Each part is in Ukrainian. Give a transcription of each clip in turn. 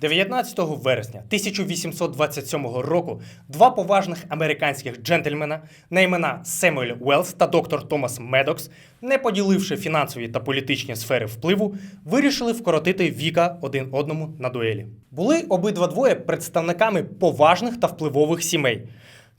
19 вересня 1827 року два поважних американських джентльмена на імена Семюель Уелс та доктор Томас Медокс, не поділивши фінансові та політичні сфери впливу, вирішили вкоротити віка один одному на дуелі. Були обидва двоє представниками поважних та впливових сімей.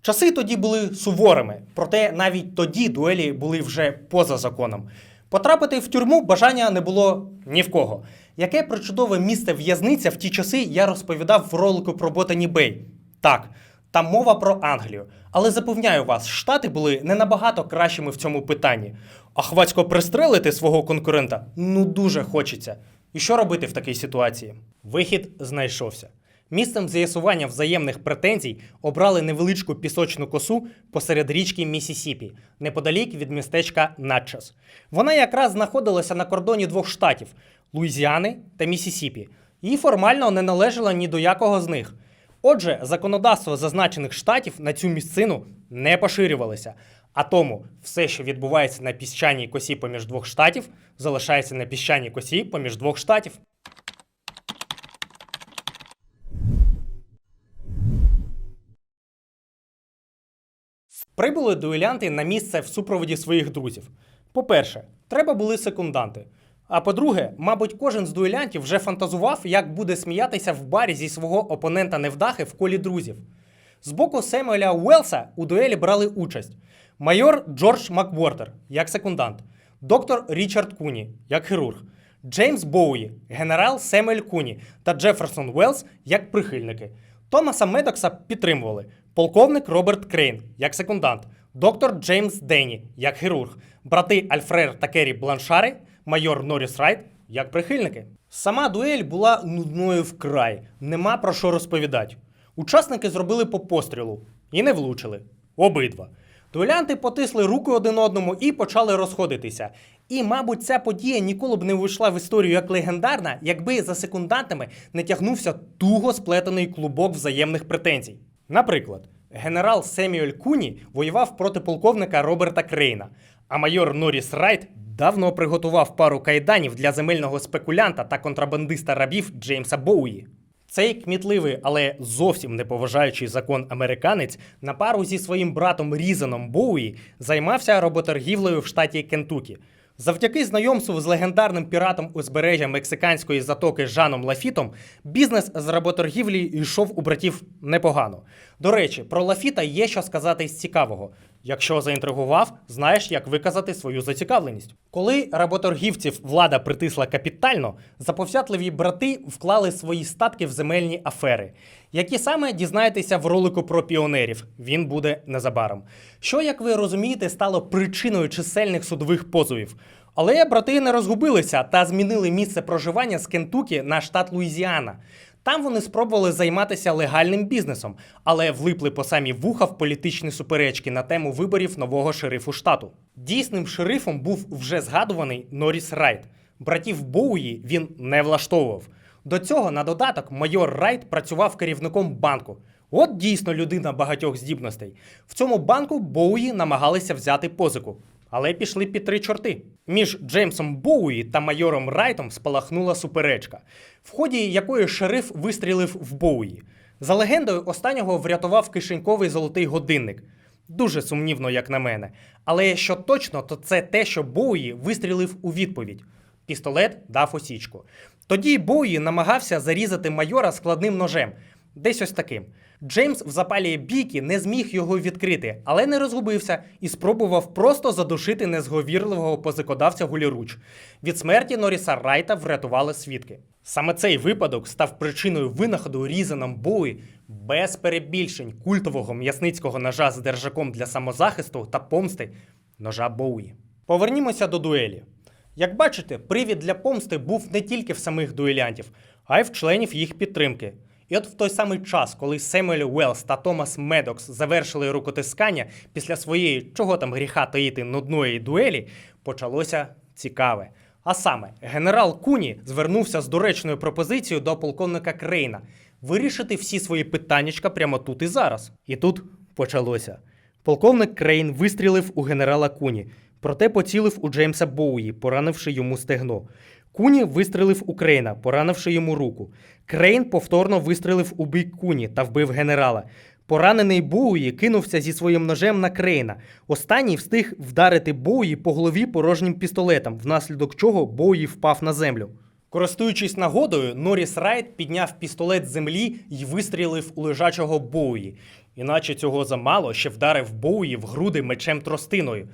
Часи тоді були суворими, проте навіть тоді дуелі були вже поза законом. Потрапити в тюрму бажання не було ні в кого. Яке причудове місце в'язниця в ті часи я розповідав в ролику про Ботані Бей. Так, там мова про Англію. Але запевняю вас, штати були не набагато кращими в цьому питанні. А хвацько пристрелити свого конкурента ну дуже хочеться. І що робити в такій ситуації? Вихід знайшовся. Місцем з'ясування взаємних претензій обрали невеличку пісочну косу посеред річки Місісіпі, неподалік від містечка Натчес. Вона якраз знаходилася на кордоні двох штатів Луїзіани та Місісіпі, і формально не належала ні до якого з них. Отже, законодавство зазначених штатів на цю місцину не поширювалося. А тому все, що відбувається на піщаній косі поміж двох штатів, залишається на піщаній косі поміж двох штатів. Прибули дуелянти на місце в супроводі своїх друзів. По-перше, треба були секунданти. А по-друге, мабуть, кожен з дуелянтів вже фантазував, як буде сміятися в барі зі свого опонента невдахи в колі друзів. З боку Семуеля Уелса у дуелі брали участь майор Джордж Маквортер як секундант, доктор Річард Куні як хірург, Джеймс Боуї, генерал Семуель Куні та Джеферсон Уелс як прихильники. Томаса Медокса підтримували полковник Роберт Крейн як секундант, доктор Джеймс Денні як хірург, брати Альфрер та Керрі Бланшари, майор Норріс Райт як прихильники. Сама дуель була нудною вкрай, нема про що розповідати. Учасники зробили по пострілу і не влучили. Обидва. Дуелянти потисли руки один одному і почали розходитися. І, мабуть, ця подія ніколи б не вийшла в історію як легендарна, якби за секундантами не тягнувся туго сплетений клубок взаємних претензій. Наприклад, генерал Семюель Куні воював проти полковника Роберта Крейна, а майор Норріс Райт давно приготував пару кайданів для земельного спекулянта та контрабандиста рабів Джеймса Боуї. Цей кмітливий, але зовсім не поважаючий закон американець на пару зі своїм братом Різаном Боуї займався роботоргівлею в штаті Кентукі. Завдяки знайомству з легендарним піратом узбережжя мексиканської затоки Жаном Лафітом, бізнес з работоргівлі йшов у братів непогано. До речі, про Лафіта є що сказати з цікавого. Якщо заінтригував, знаєш, як виказати свою зацікавленість. Коли работоргівців влада притисла капітально, заповзятливі брати вклали свої статки в земельні афери, які саме дізнаєтеся в ролику про піонерів. Він буде незабаром. Що, як ви розумієте, стало причиною чисельних судових позовів. Але брати не розгубилися та змінили місце проживання з Кентукі на штат Луїзіана. Там вони спробували займатися легальним бізнесом, але влипли по самі вуха в політичні суперечки на тему виборів нового шерифу штату. Дійсним шерифом був вже згадуваний Норріс Райт. Братів Боуї він не влаштовував. До цього, на додаток, майор Райт працював керівником банку. От дійсно людина багатьох здібностей. В цьому банку Боуї намагалися взяти позику, але пішли під три чорти. Між Джеймсом Боуї та майором Райтом спалахнула суперечка, в ході якої шериф вистрілив в Боуї. За легендою, останнього врятував кишеньковий золотий годинник. Дуже сумнівно, як на мене. Але що точно, то це те, що Боуї вистрілив у відповідь. Пістолет дав осічку. Тоді Боуї намагався зарізати майора складним ножем. Десь ось таким. Джеймс в запалі бійки не зміг його відкрити, але не розгубився і спробував просто задушити незговірливого позикодавця гуліруч. Від смерті Норріса Райта врятували свідки. Саме цей випадок став причиною винаходу Різаном Боуї без перебільшень культового м'ясницького ножа з держаком для самозахисту та помсти ножа Боуї. Повернімося до дуелі. Як бачите, привід для помсти був не тільки в самих дуелянтів, а й в членів їх підтримки. І от в той самий час, коли Семюель Уелс та Томас Медокс завершили рукотискання після своєї, чого там гріха таїти, нудної дуелі, почалося цікаве. А саме, генерал Куні звернувся з доречною пропозицією до полковника Крейна вирішити всі свої питаннячка прямо тут і зараз. І тут почалося. Полковник Крейн вистрілив у генерала Куні, проте поцілив у Джеймса Боуї, поранивши йому стегно. Куні вистрелив у Крейна, поранивши йому руку. Крейн повторно вистрелив у бік Куні та вбив генерала. Поранений Боуї кинувся зі своїм ножем на Крейна. Останній встиг вдарити Боуї по голові порожнім пістолетом, внаслідок чого Боуї впав на землю. Користуючись нагодою, Норріс Райт підняв пістолет з землі і вистрілив у лежачого Боуї. Іначе цього замало, ще вдарив Боуї в груди мечем тростиною.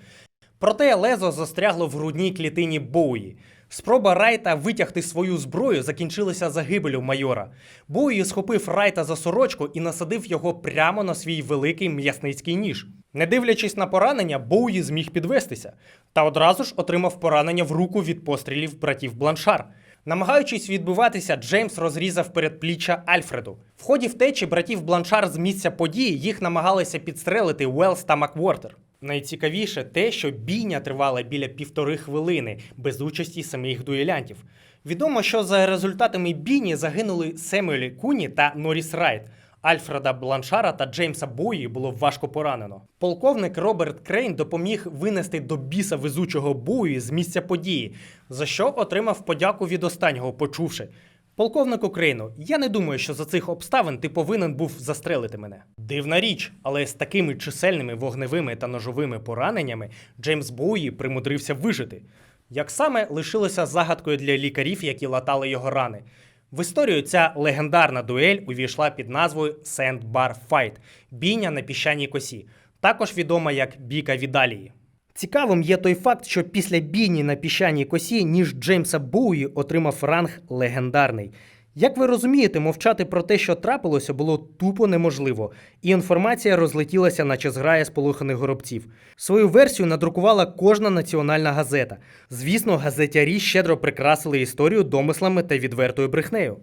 Проте лезо застрягло в грудній клітині Боуї. Спроба Райта витягти свою зброю закінчилася загибелю майора. Боуї схопив Райта за сорочку і насадив його прямо на свій великий м'ясницький ніж. Не дивлячись на поранення, Боуї зміг підвестися та одразу ж отримав поранення в руку від пострілів братів Бланшар. Намагаючись відбиватися, Джеймс розрізав передпліччя Альфреду. В ході втечі братів Бланшар з місця події їх намагалися підстрелити Уелс та Маквортер. Найцікавіше те, що бійня тривала біля півтори хвилини без участі самих дуелянтів. Відомо, що за результатами бійні загинули Семюелі Куні та Норріс Райт. Альфреда Бланшара та Джеймса Бої було важко поранено. Полковник Роберт Крейн допоміг винести до біса везучого Бої з місця події, за що отримав подяку від останнього, почувши. Полковнику Крейну, я не думаю, що за цих обставин ти повинен був застрелити мене. Дивна річ, але з такими чисельними вогневими та ножовими пораненнями Джеймс Боуї примудрився вижити. Як саме лишилося загадкою для лікарів, які латали його рани. В історію ця легендарна дуель увійшла під назвою Sandbar Fight – бійня на піщаній косі, також відома як бійка Відалії. Цікавим є той факт, що після бійні на піщаній косі ніж Джеймса Боуї отримав ранг легендарний. Як ви розумієте, мовчати про те, що трапилося, було тупо неможливо, і інформація розлетілася, наче зграя сполоханих горобців. Свою версію надрукувала кожна національна газета. Звісно, газетярі щедро прикрасили історію домислами та відвертою брехнею.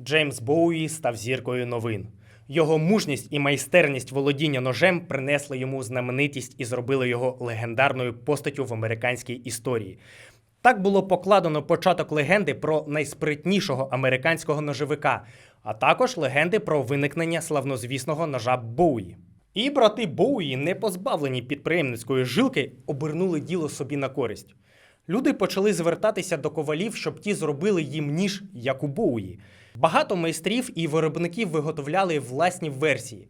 Джеймс Боуї став зіркою новин. Його мужність і майстерність володіння ножем принесли йому знаменитість і зробили його легендарною постаттю в американській історії. Так було покладено початок легенди про найспритнішого американського ножовика, а також легенди про виникнення славнозвісного ножа Боуї. І брати Боуї, не позбавлені підприємницької жилки, обернули діло собі на користь. Люди почали звертатися до ковалів, щоб ті зробили їм ніж, як у Боуї. Багато майстрів і виробників виготовляли власні версії.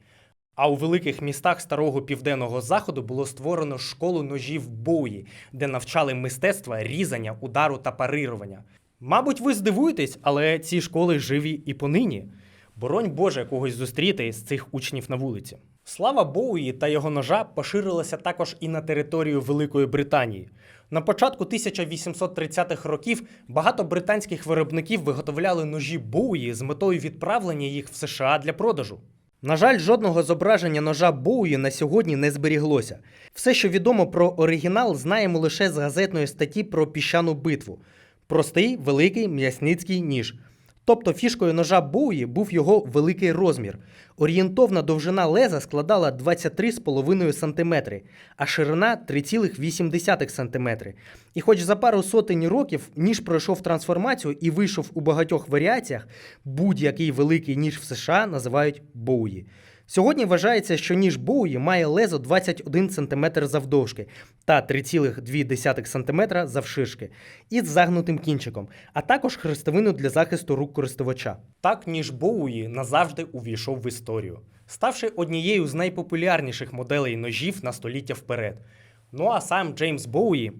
А у великих містах старого південного заходу було створено школу ножів Боуї, де навчали мистецтва різання, удару та парирування. Мабуть, ви здивуєтесь, але ці школи живі і понині. Боронь Боже когось зустріти з цих учнів на вулиці. Слава Боуї та його ножа поширилася також і на територію Великої Британії. На початку 1830-х років багато британських виробників виготовляли ножі Боуї з метою відправлення їх в США для продажу. На жаль, жодного зображення ножа Боуї на сьогодні не зберіглося. Все, що відомо про оригінал, знаємо лише з газетної статті про піщану битву. Простий, великий м'ясницький ніж. Тобто фішкою ножа Боуї був його великий розмір. Орієнтовна довжина леза складала 23,5 см, а ширина 3,8 см. І хоч за пару сотень років ніж пройшов трансформацію і вийшов у багатьох варіаціях, будь-який великий ніж в США називають Боуї. Сьогодні вважається, що ніж Боуї має лезо 21 см завдовжки та 3,2 см завширшки із загнутим кінчиком, а також хрестовину для захисту рук користувача. Так ніж Боуї назавжди увійшов в історію, ставши однією з найпопулярніших моделей ножів на століття вперед. Ну а сам Джеймс Боуї.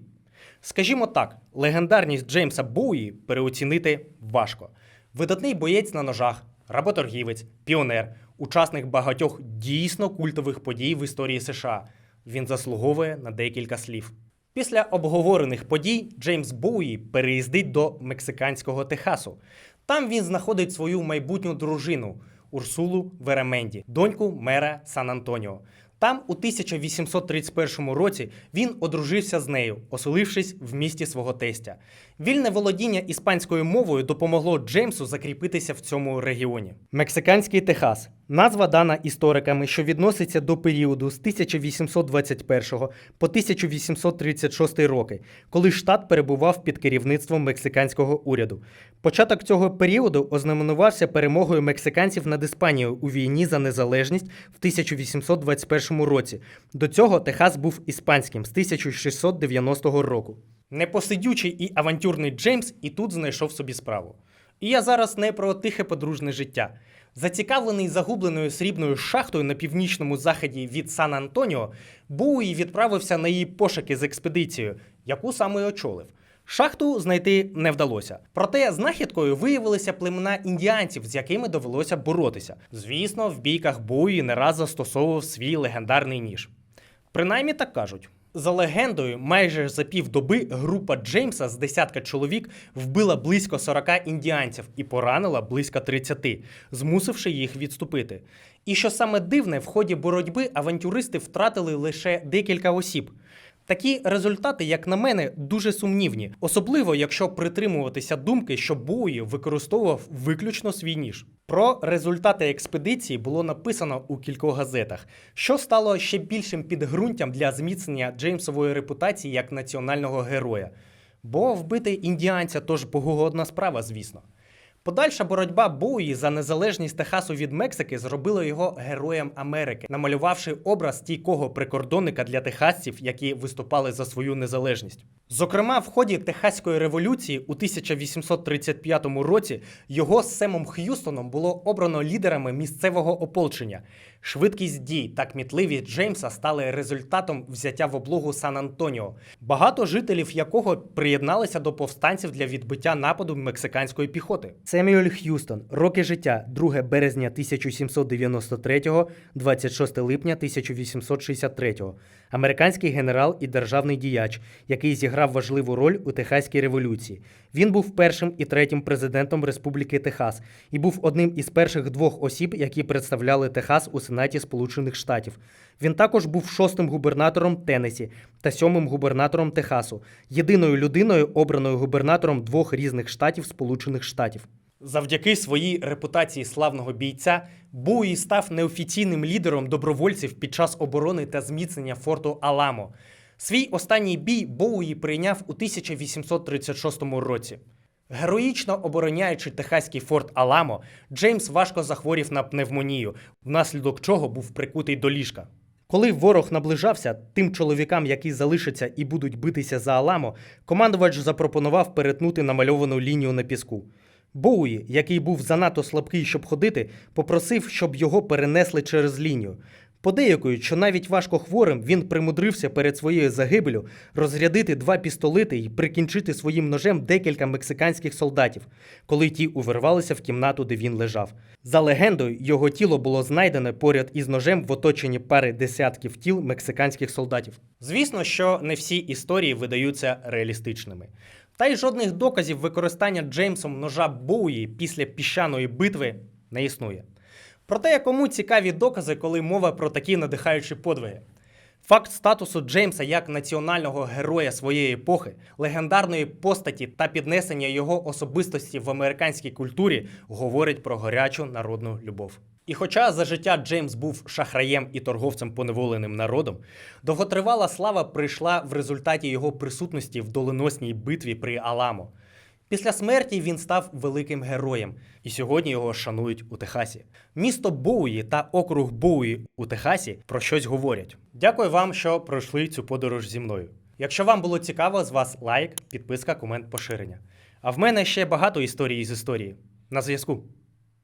Скажімо так, легендарність Джеймса Боуї переоцінити важко. Видатний боєць на ножах, работоргівець, піонер, учасник багатьох дійсно культових подій в історії США. Він заслуговує на декілька слів. Після обговорених подій Джеймс Боуї переїздить до мексиканського Техасу. Там він знаходить свою майбутню дружину Урсулу Вераменді, доньку мера Сан-Антоніо. Там, у 1831 році, він одружився з нею, оселившись в місті свого тестя. Вільне володіння іспанською мовою допомогло Джеймсу закріпитися в цьому регіоні. Мексиканський Техас назва дана істориками, що відноситься до періоду з 1821 по 1836 роки, коли штат перебував під керівництвом мексиканського уряду. Початок цього періоду ознаменувався перемогою мексиканців над Іспанією у війні за незалежність в 1821 році. До цього Техас був іспанським з 1690 року. Непосидючий і авантюрний Джеймс і тут знайшов собі справу. І я зараз не про тихе подружне життя. Зацікавлений загубленою срібною шахтою на північному заході від Сан Антоніо, Боуї відправився на її пошуки з експедицією, яку саме й очолив. Шахту знайти не вдалося. Проте знахідкою виявилися племена індіанців, з якими довелося боротися. Звісно, в бійках Боуї не раз застосовував свій легендарний ніж. Принаймні так кажуть. За легендою, майже за півдоби група Джеймса з десятка чоловік вбила близько 40 індіанців і поранила близько 30, змусивши їх відступити. І що саме дивне, в ході боротьби авантюристи втратили лише декілька осіб. Такі результати, як на мене, дуже сумнівні, особливо якщо притримуватися думки, що Боуї використовував виключно свій ніж. Про результати експедиції було написано у кількох газетах, що стало ще більшим підґрунтям для зміцнення Джеймсової репутації як національного героя. Бо вбити індіанця тож богогодна справа, звісно. Подальша боротьба Боуї за незалежність Техасу від Мексики зробила його героєм Америки, намалювавши образ стійкого прикордонника для техасців, які виступали за свою незалежність. Зокрема, в ході Техаської революції у 1835 році його з Семом Х'юстоном було обрано лідерами місцевого ополчення. Швидкість дій та кмітливість Джеймса стали результатом взяття в облогу Сан Антоніо, багато жителів якого приєдналися до повстанців для відбиття нападу мексиканської піхоти. Семюель Х'юстон. Роки життя 2 березня 1793, 26 липня 1863. Американський генерал і державний діяч, який зіграв важливу роль у Техаській революції. Він був першим і третім президентом Республіки Техас і був одним із перших двох осіб, які представляли Техас у Сенаті Сполучених Штатів. Він також був шостим губернатором Теннесі та сьомим губернатором Техасу, єдиною людиною, обраною губернатором двох різних штатів Сполучених Штатів. Завдяки своїй репутації славного бійця Боуї став неофіційним лідером добровольців під час оборони та зміцнення форту Аламо. Свій останній бій Боуї прийняв у 1836 році. Героїчно обороняючи техаський форт Аламо, Джеймс важко захворів на пневмонію, внаслідок чого був прикутий до ліжка. Коли ворог наближався, тим чоловікам, які залишаться і будуть битися за Аламо, командувач запропонував перетнути намальовану лінію на піску. Боуї, який був занадто слабкий, щоб ходити, попросив, щоб його перенесли через лінію. Подеякують, що навіть важко хворим він примудрився перед своєю загибелю розрядити два пістолети і прикінчити своїм ножем декілька мексиканських солдатів, коли ті увірвалися в кімнату, де він лежав. За легендою, його тіло було знайдене поряд із ножем в оточенні пари десятків тіл мексиканських солдатів. Звісно, що не всі історії видаються реалістичними. Та й жодних доказів використання Джеймсом ножа Боуї після піщаної битви не існує. Проте кому цікаві докази, коли мова про такі надихаючі подвиги. Факт статусу Джеймса як національного героя своєї епохи, легендарної постаті та піднесення його особистості в американській культурі говорить про гарячу народну любов. І хоча за життя Джеймс був шахраєм і торговцем поневоленим народом, довготривала слава прийшла в результаті його присутності в доленосній битві при Аламо. Після смерті він став великим героєм, і сьогодні його шанують у Техасі. Місто Боуї та округ Боуї у Техасі про щось говорять. Дякую вам, що пройшли цю подорож зі мною. Якщо вам було цікаво, з вас лайк, підписка, комент, поширення. А в мене ще багато історій з історії. На зв'язку.